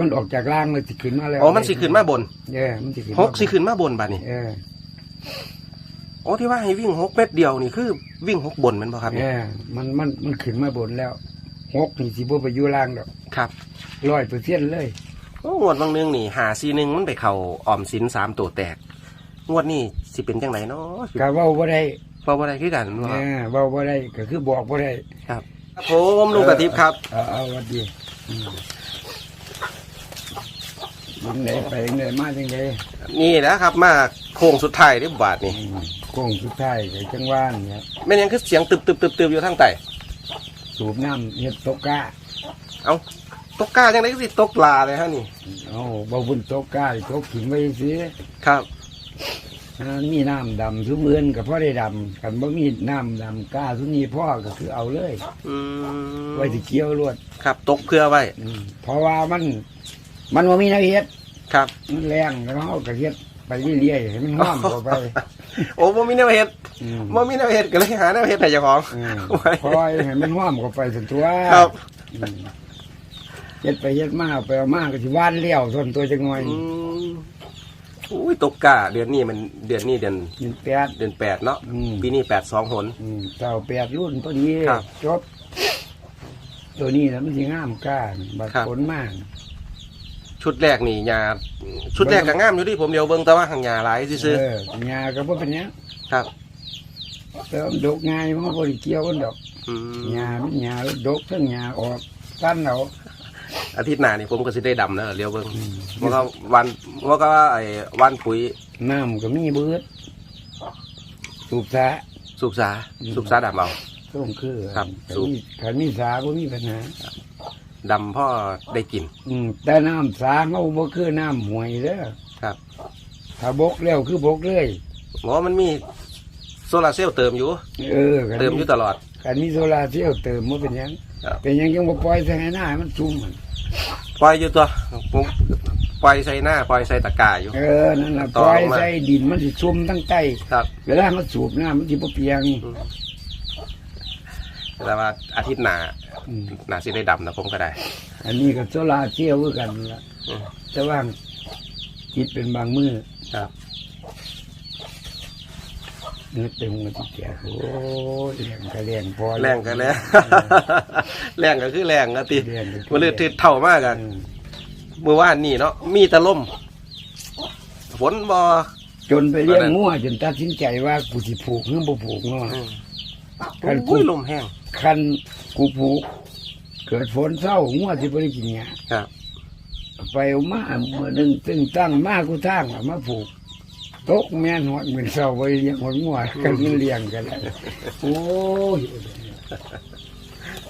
มันออกจากล่างมันสิขึ้นมาแล้วอ๋อมันสิขึ้นมาบนเออมันสิขึ้นหกสิขึ้นมาบนบาดนี้เออโอ้ที่ว่าให้วิ่งหกเม็ดเดียวนี่คือ วิ่งหกบนแมันบ่ครับเออมันมันมันขึ้นมาบนแล้วหกนี่สิบ่ไปอยู่ล่างดอกครับร้อยเปอร์เซ็นต์เลยโอ้งวดบางนึงนี่หาซีหนึงมันไปเข่าออมสินสามตัวแตก งวดนี้สิเป็นจังไหนเนาะก็เว้าบ่ได้เพราะว่าอะไรคือกันเอเนาะอเว้าบ่ได้ก็คือบอกบ่ได้ ครับผมลุงกระติบครับ เอาเอาวัดดีอืม ยังไงไปยังไงมาจังไงนี่แหล้วครับมาโค้งสุดท้ายได้บาทนี่อืมโค้งสุดท้ายกับจังหว่านเนี่ยแม่นยังคือเสียงตึบตึบตึบตึบอยู่ทางใต้สูบน้ำเฮ็ดตกกาเอาตกกล้าจังไดก็สิตกลาเลยฮะนี่เอาบ่บุญตกกาตกขิงไว้สิครับอ่ามีน้ำดำซุมือนก็พอได้ดำกันบ่มีน้ำดำกาซุนี้พ่อก็คือเอาเลย อืมไว้สิเกี่ยวรวดครับตกเพื่อไว้ อืมเพราะว่ามัน มันบ่มีแนวเฮ็ดครับ มันแรงแล้วเฮาก็เฮ็ดไปเรื่อยๆให้มันห้อมเข้าไปโอ้บ่มีแนวเฮ็ดอืมบ่มีแนวเฮ็ดก็เลยหาแนวเฮ็ดให้เจ้าของอืมไว้ปล่อยให้มันห้อมเข้าไปสันตัวครับอืมเฮ็ดไปเฮ็ดมาไปเอามาก็สิว่านเลี้ยวส่วนตัวจังหน่อยอืมอุ้ยตกกล้าเดือนนี้มันเดือนนี้เดือนยินแปดเดือนแปดเนาะอืมปีนี้แปดสองหน อืมเจ้าแปดรุ่นพอดีครับจบ ตัวนี้นะมันสิงามกล้าบัดครับ ผลมาก ชุดแรกนี่ยาชุดแรกก็งามอยู่ที่ผมเดียวเบิ่งแต่ว่าหางยาหลายซื่อเออหญ้าก็บ่เป็นหยังๆครับแต่ว่ามันดกง่ายมันก็บ่ได้เกี่ยวกันดอกอืมหญ้ามันหญ้าดกทั้งหญ้าออกตันเอาอาทิตย์หน้านี่ผมก็สิได้ดำแล้วเรียวเบิ่งอืมว่าก็วันว่าก็ไอ้วันปุ๋ยน้ำก็มีเบิดสูบสา สุกษาอืมสุกษาดำเอา ต้มคือครับคันสูบมีคันมีสาบ่มีปัญหา ดำพ่อได้กิน อืมแต่น้ำสาเขาบ่คือน้ำห่วยเด้อครับ ถ้าบกแล้วคือบกเลยเพราะว่ามันมีโซลาร์เซลล์เติมอยู่ เออคันเติมอยู่ตลอดคันมีโซลาร์เซลล์เติมบ่เป็นหยังครับ เป็นหยังยังบ่ปล่อยใส่ให้หน้าให้มันชุ่มมันปล่อยอยู่ตัวผมปล่อยใส่หน้าปล่อยใส่ตะกร้าอยู่ เออนั่นล่ะต่ปอล่อยลงมา ใส่ดินมันสิชุ่มทั้งใต้ครับ เวลามันสูบน้ำมันสิบ่เปียง แต่ว่าอาทิตย์หน้าอืมน่าสิได้ดำนะผมก็ได้ อันนี้ก็โซลาร์เซลล์คือกันล่ะอืม แต่ว่าคิดเป็นบางมื้อครับเนื้อเต็มกันที่แก่โอ้ยแรงก็แรงพอแรงกันแล้ว แรงก็คือแรงนะติแรงก็คือมันเลยทิดเท่ามากกันอืมเมื่อวานนี่เนาะมีแตะล่มฝนบ่จนไปเลี้ยงอันนั้นงัวจนตัดสินใจว่ากูสิผูกหรือบ่ผูกเนาะอืม คันโอ้ยลมแห้ง คันกูผูกเกิดฝนเศร้างัวสิบ่ได้กินหญ้าครับ ไปเอามาเมื่อหนึงตึงตั้งมากูทางเอามาผูกตกแม่นหอดเหมือนเศร้าไว้เลี้ยงหอดงัวกันมันเลี้ยงกันแล้วโอ้ย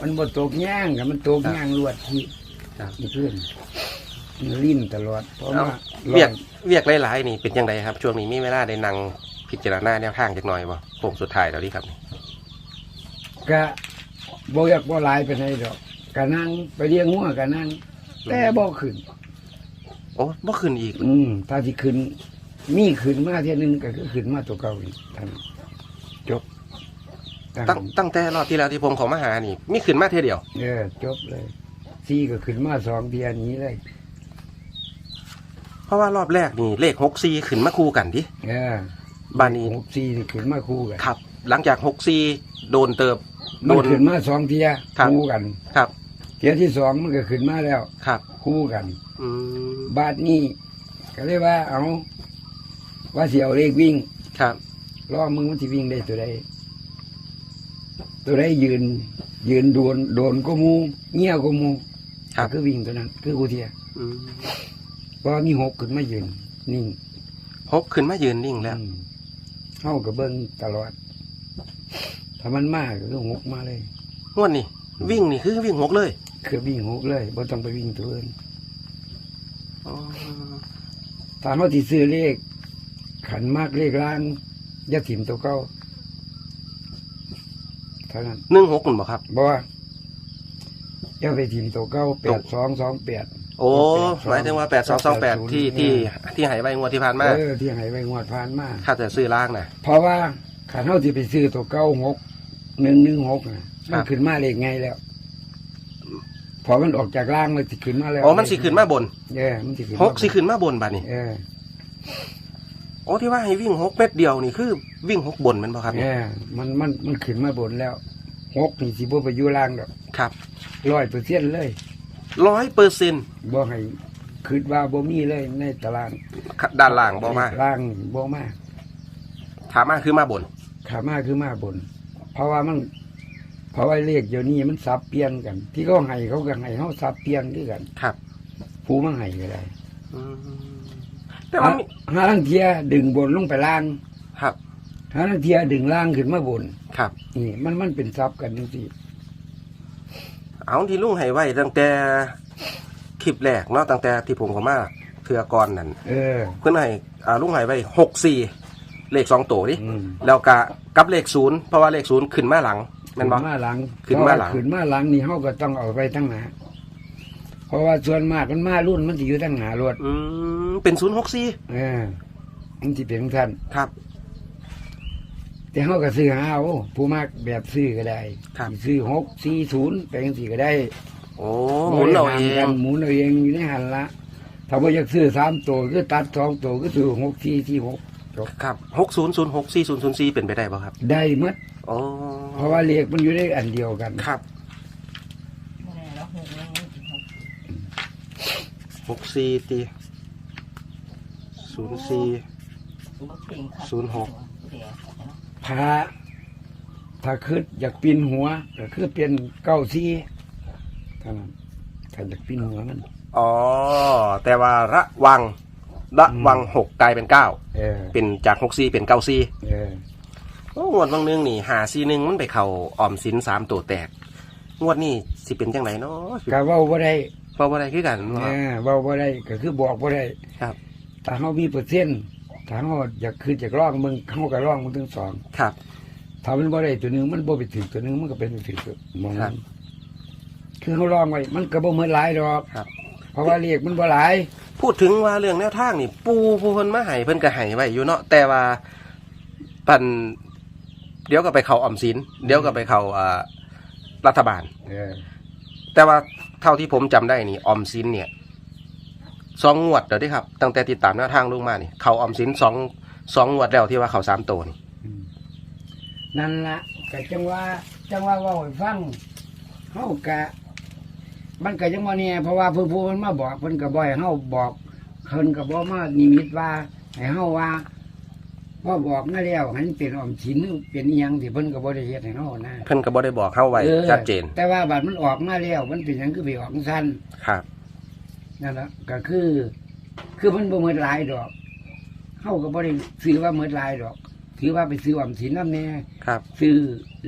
มันบ่ตกย่างกับมันตกย่างลวดที่ครับ เพื่อนมันลิ้นตลอด เพราะเอาว่าเวียกเวียกหลายๆนี่เป็นยังไงครับ ช่วงนี้มีเวลาได้นั่งพิจารณาแนวทางจักหน่อยบ่โค้งสุดท้ายแล้วนี่ครับ ก็บ่อยากบ่หลายไปไหนใดดอกก็นั่งไปเลี้ยงงัวก็นั่งแต่บ่ขึ้น โอ้บ่ขึ้นอีก อืมถ้าที่ขึ้น มีขึ้นมาเท่ยหนึงก็คือขึ้นมาตัวเก่าอีกท่านจบตั้งตั้งแต่รอบที่แล้วที่ผมเของมาหานี่ มีขึ้นมาเท่ยเดียว เออจบเลยซีก็ขึ้นมาสองเทียนี้เลยเพราะว่ารอบแรกนี่เลขหกซีขึ้นมาคู่กันดิเออบ้านนี้หกซีนี่ขึ้นมาคู่กัน ครับ หลังจากหกซีโดนเติบ โดมันน ขึ้นมาสองเทียครับ คู่กัน ครับ เทียที่สองมันก็ขึ้นมาแล้ว ครับ คู่กัน อืม บาทนี้ก็เลยว่าเอาว่าสิเอาเลขวิ่งครับรอบมึงมันสิวิ่งได้ตัวใดตัวใดยืน ยืนโดนโดนก็มูเงี้ยวก็มูครับ ก็คือวิ่งตัวนั้น คือกูเทียอืมเพราะมีหกขึ้นมายืนนิ่ง หกขึ้นมายืนนิ่งแล้ว อืมเข้ากับเบิ้งตลอด ถ้ามันมากก็คือหกมาเลย งวดนี่วิ่งนี่คือวิ่งหกเลยคือวิ่งหกเลยบ่ต้องไปวิ่งตัวอื่นอ๋อถ้าเขาที่ซื้อเลข ขันมากเลขล่างอยาถิ่มตัวเก้าเท่านั้นหนึ่งหกคุณบอกครับบ่ว่าอย่าไปถิ่มตัวเก้าแปดสองสองแปด โอ้หมายถึงว่าแปดสองสองแปดที่ที่ที่หายไปงวดที่ผ่านมาเออที่ใหายไปงวดผ่านมา ถ้าจะซื้อล่างนะเพราะว่าขันเขาที่ไปซื้อตัวเก้าหก หนึ่งหนึ่งหกน่ะครัมันบขึ้นมาเลขไงแล้ว พอมันออกจากล่างมันสิขึ้นมาแล้วอ๋อมันสิขึ้นมาบนเออมันสิขึ้นหกสิขึ้นมาบนบัดนี้เออโอ้ที่ว่าให้วิ่งหกเม็ดเดียวนี่คือ วิ่งหกบนแมันบ่ครับเออมันมันมันขึ้นมาบนแล้วหกนี่สิบ่ไปอยู่ล่างดอกครับร้อยเปอร์เซ็นต์เลยร้อยเปอร์เซ็นต์บ่ให้คิดว่าบ่มีเลยในตารางด้านล่างบ่มาล่างบ่มาถามมาคือมาบนขามาคือมาบน เพราะว่ามัน เพราะว่าเลขเดี๋ยวนี้มันสับเปลี่ยนกัน ที่เขาให้เขาก็ให้เขาสับเปลี่ยนด้วยกันครับ ผู้มาให้ก็ได้อืมแต่ว่ามีหาลังเทียดึงบนลงไปล่างครับหาลังเทียดึงล่างขึ้นมาบน ครับ นี่ มันมันเป็นซับกันจังซี่เอาที่ลุงให้ไว้ตั้งแต่คลิปแรกเนาะตั้งแต่ที่ผมเข้ามาเทือก่อนนั่นเออ เพื่อนให้อ่าลุงให้ไว้หกสี่ เลขสองตัวดิอืมแล้วก็กับเลขศูนย์เพราะว่าเลขศูนย์ขึ้นมาหลังแม่นบ่ ขึ้มาหลังขึ้นมาหลัง เพระว่ขึ้นมาหลังนี่เฮาก็ต้องเอาไปทั้งหน้าเพราะว่าส่วนมากมันมารุ่นมันสิอยู่ทั้งหน้ารถอืมเป็นศูนย์หกสี่เออมันสิเป็นท่านครับ แต่เฮาก็ซื้อหาเอาผู้มากแบบซื้อก็ได้ครับ ซื้อ6 40ไปจังซี่ก็ได้โอ้หมุนเอาเอบ่ได้งห่กันหมุนเอาเองอยู่ในหันละถ้าบ่อยากซื้อสามตัวก็ตัดสองตัวก็ซื้อ6 4 4 6ครับหกศูนย์ศูนย์หกสี่ศูนย์ศูนย์สี่เป็นไปได้ป่ะครับได้หมดโอ้เพราะว่าเลขมันอยู่ในอันเดียวกันครับบ่แน่แล้วหกแล้วมันสิหกหกสี่ตีศูนย์สี่บ่เก่งค่ะศูนย์หกเดี๋ยวเนาะพระถ้าคิดอยากปีนหัวก็คือเป็นเก้าซี่เท่านั้นถ้าอยากปีนหัวมันอ๋อแต่ว่าระวัง ระวังหกกลายเป็นเก้าเออเป็นจากหกสี่เป็นเก้าสี่เออโอ้งวดบางนึงนี่หาสี่หนึ่งมันไปเข่าออมสินสามตัวแตก งวดนี้สิเป็นจังไหนเนาะก็เว้าบ่ได้เพราะว่าอะไรคือกันเอว่าอเว้าบ่ได้ก็คือบอกบ่ได้ครับ ถ้าเฮามีเปอร์เซ็นต์ถ้าเฮาอยากคืออยากร้องมึงเฮาก็ร้องมึงทั้งสองครับ ถ้ามันบ่ได้ตัวหนึงมันบ่ไปถึงตัวหนึงมันก็เป็นไปถึงตัวมองครับคือเฮาร้องไว้มันก็บ่เหมือนหลายดอกครับ เพราะว่าเลขมันบ่หลาย พูดถึงว่าเรื่องแนวทางนี่ ปูผู้เพิ่นมาให้เพิ่นก็ให้ไว้อยู่เนาะแต่ว่าปันเดี๋ยวก็ไปเข้าออมสินเดี๋ยวก็ไปเข้าอ่ารัฐบาล เออแต่ว่าเท่าที่ผมจำได้นี่ออมสินเนี่ยสองงวดเดี๋ยวดิครับ ตั้งแต่ติดตามแนวทางลุงมานี่เขาออมสินสองสองงวดแล้วที่ว่าเขาสามตัวนี่อืมนั่นละก็จังว่าจังว่าเว่าให้ฟังเฮากะ มันก็ยังว่าเนี่ยเพราะว่าผู้ผู้มันมาบอกเพิ่นก็บ่ให้เฮาบอกเพิ่นก็บ่มานิมิตว่าให้เฮาว่าพอบอกมาแล้วหันเป็นออมสินหรือเป็นอีหยังที่เพิ่นก็บ่ได้เฮ็ดให้เฮานะเพิ่นก็บ่ได้บอกเข้าไว้ออชัดเจน แต่ว่าบัดมันออกมาแล้วมันเป็นหยังคือไปออกซั่นครับ นั่นละก็คือ คือมันบ่หมดหลายดอกเฮาก็บ่ได้ซื้อว่าหมดหลายดอก ถือว่าไปซื้อออมสินนำแน่ครับ ซื้อ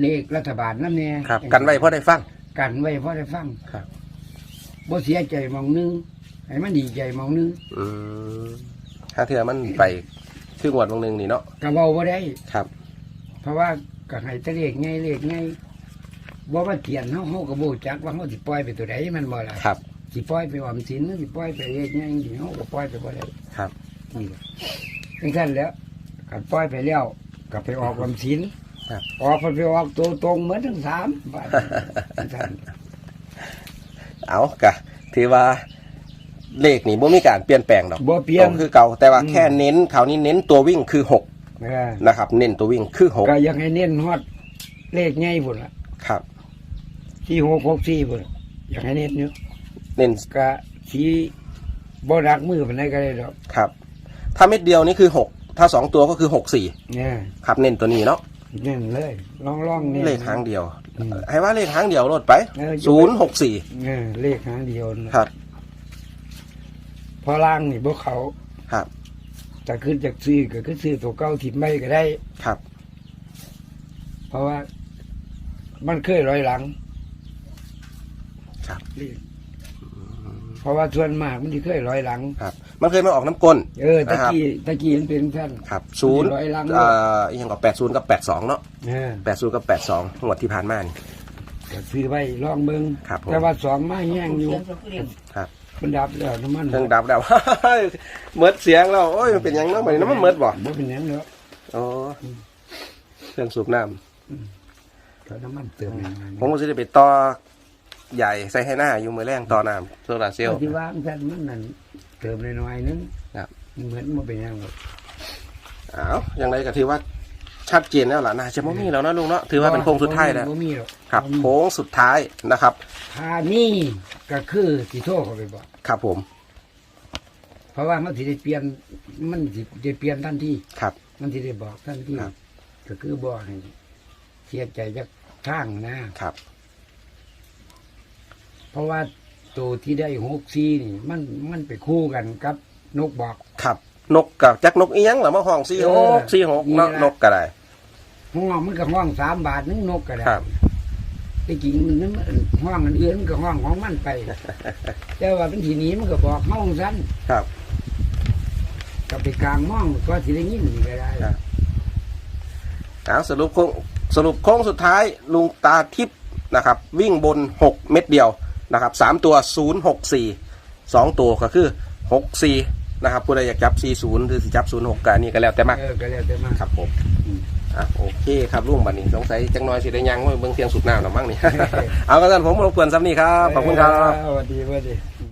เลขรัฐบาลนั่นแน่ครับ กันไว้เพราะได้ฟัง กันไว้เพราะได้ฟังครับ บ่เสียใจหมองนึงให้มันดีใจหมองนึงอืมถ้าเทื่อมันไปคืองวดวงหนึงนี่เนาะก็เว้าบ่ได้ ครับ เพราะว่าก็ให้แต่เลขไงเลขไงบ่ว่าเกียนเฮาเฮาก็บ่รู้จักว่าเฮาสิปล่อยไปตัวใดมันบ่ล่ะครับ สิปล่อยไปออมสินหรือสิปล่อยไปเลขไงสิเฮาก็ปล่อยไปบ่ได้ครับ นี่แหละจังซั่นแหล้วก็ปล่อยไปแล้วก็ไปออกออมสินครับ ออกไปออกตัวตรงเหมือนทั้งสามบาทจังซั่น เอากะถือว่าเลขนี่บ่มีการเปลี่ยนแปลงดอกบ่เปลี่ยน ตรงคือเก่าแต่ว่าอืมแค่เน้นคราวนี้เน้นตัววิ่งคือหกเออนะครับ เน้นตัววิ่งคือหกก็ยังให้เน้นฮอดเลขใหญ่พุ่นล่ะครับ ที่หกหกสี่พุ่นล่ะอยากให้เน้นอยู่เน้นก็สีบ่รักมือปานใดก็ได้ดอกครับ ถ้าเม็ดเดียวนี่คือหกถ้าสองตัวก็คือหกสี่เนี่ย ครับ เน้นตัวนี้เนาะ เน้นเลยลองลองนี่ เลขหางเดียว อืมให้ว่าเลขหางเดียวลดไปเออ ศูนย์หกสี่เนี่ยเลขหางเดียวนะครับ พอล่างนี่บ่เขาครับ แต่ขึ้นจากซื้อก็คือซื้อตัวเก่าทิ่ไม่ก็ได้ ครับ เพราะว่า มันเคยร้อยหลัง ครับ เลขเพ ราะว่าส่วนมากมันที่เคยร้อยหลัง ครับ มันเคยมาออกน้ำก้นเออตะนะครับกี้ตะกี้มันเป็นท่าน ครับศูนย์ร้อยหลัง อ่าอหยังกับแปดศูนย์กับแปดสองเนาะเออแปดศูนย์กับแปดสองงวดที่ผ่านมานี่ ก็ซื้อไว้ลองเบิ่งครับผม แต่ว่าสองมาแห้งอยู่เสียงก็คือเรียนครับ มันดับแล้วน้ำมันเครื่องดับแล้วเมิดเสียงแล้วโอ้ยมันเป็นหยังเนาะมันน้ำมันเมิดบ่บ่เป็นหยังเนาะอ๋อเครื่องสูบน้ก็น้ำมันเติมอย่างนั้นำผมก็จะได้ไปต่อ ใหญ่ใส่ให้หน้าอยู่มือแรงต่อน้ำโซลาร์เซลล์ ที่วางท่านมันนั่นเติมน้อยๆนึงครับ เหมือนมันเป็นอยังหมดอ้าวอย่างไรก็ถือว่าชัดเจนแล้วล่ะน่าจะไม่มีแล้วนะลุงเนาะถือว่าเป็นโค้งสุดท้ายแล้วบ่มีหรอกครับบ่มีโค้งสุดท้ายนะครับถ้านี่ก็คือสิโทรเขาไปบอกครับผมเพราะว่ามันสิได้เปลี่ยนมันสิได้เปลี่ยนทันทีครับ มันสิได้บอกทันทีครับ ก็คือบอกให้เสียใจจากทางนะครับ เพราะว่าตัวที่ได้หกซีนี่ มันมันไปคู่กันกับ นกบอก ครับ นกกับจักนกเอียงเหรอมาห้องสี่หเอกอสี่หกเนาะนี่แหละนกก็ได้ ห้องมันก็ห้องสามบาทนึงนกก็ได้ครับที่จริงมันนั้นห้องอันอื่นมันก็ห้องของมันไป แต่ว่าเป็นทีนี้มันก็บอกห้องสั้นครับกับไปกลางห้องก็สิได้ยินนี่ก็ได้ครับ เอาสรุปโค้งสรุปโค้งสุดท้ายลุงตาทิพย์นะครับ วิ่งบนหกเม็ดเดียว นะครับสามตัวศูนย์หกสี่สองตัวก็คือหกสี่นะครับผู้ใดอยากจับสี่ศูนย์หรือสิจับศูนย์หกกันนี่ก็แล้วแต่มากเออก็แล้วแต่มาครับผมอืมอะโอเคครับลุงบัดนี้สงสัยจังน้อยสิได้ยังว่าเบิ่งเทียงสุดหน้าหรอมั้งนี่ เอากระสันผมรบกวนซ้ำนี่ครับขอบคุณครับ สวัสดีสวัสดี